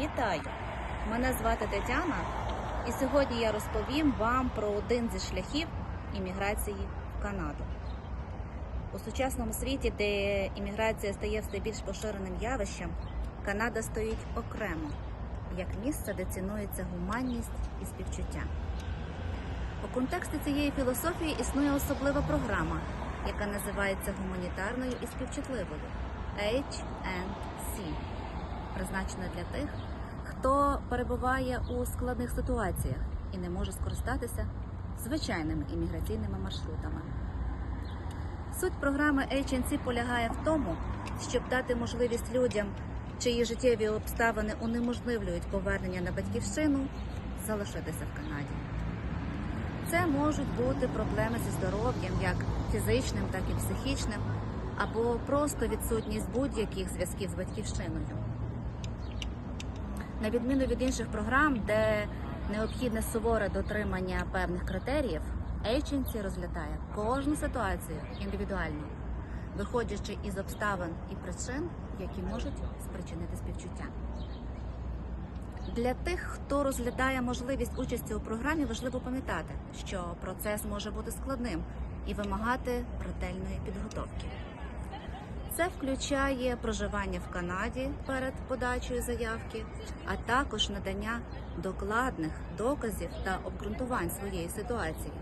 Вітаю! Мене звати Тетяна, і сьогодні я розповім вам про один зі шляхів імміграції в Канаду. У сучасному світі, де імміграція стає все більш поширеним явищем, Канада стоїть окремо як місце, де цінується гуманність і співчуття. У контексті цієї філософії існує особлива програма, яка називається гуманітарною і співчутливою HNC, призначена для тих, хто перебуває у складних ситуаціях і не може скористатися звичайними імміграційними маршрутами. Суть програми HNC полягає в тому, щоб дати можливість людям, чиї життєві обставини унеможливлюють повернення на батьківщину, залишитися в Канаді. Це можуть бути проблеми зі здоров'ям, як фізичним, так і психічним, або просто відсутність будь-яких зв'язків з батьківщиною. На відміну від інших програм, де необхідне суворе дотримання певних критеріїв, Agency розглядає кожну ситуацію індивідуально, виходячи із обставин і причин, які можуть спричинити співчуття. Для тих, хто розглядає можливість участі у програмі, важливо пам'ятати, що процес може бути складним і вимагати ретельної підготовки. Це включає проживання в Канаді перед подачею заявки, а також надання докладних доказів та обґрунтувань своєї ситуації.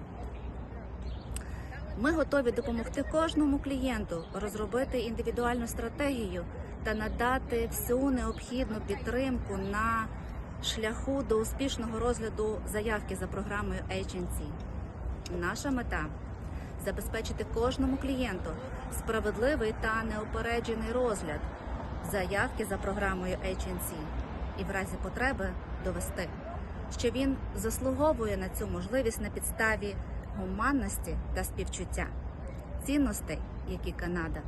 Ми готові допомогти кожному клієнту розробити індивідуальну стратегію та надати всю необхідну підтримку на шляху до успішного розгляду заявки за програмою HNC. Наша мета забезпечити кожному клієнту справедливий та неупереджений розгляд заявки за програмою HNC і в разі потреби довести, що він заслуговує на цю можливість на підставі гуманності та співчуття, цінностей, які Канада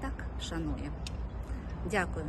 так шанує. Дякую.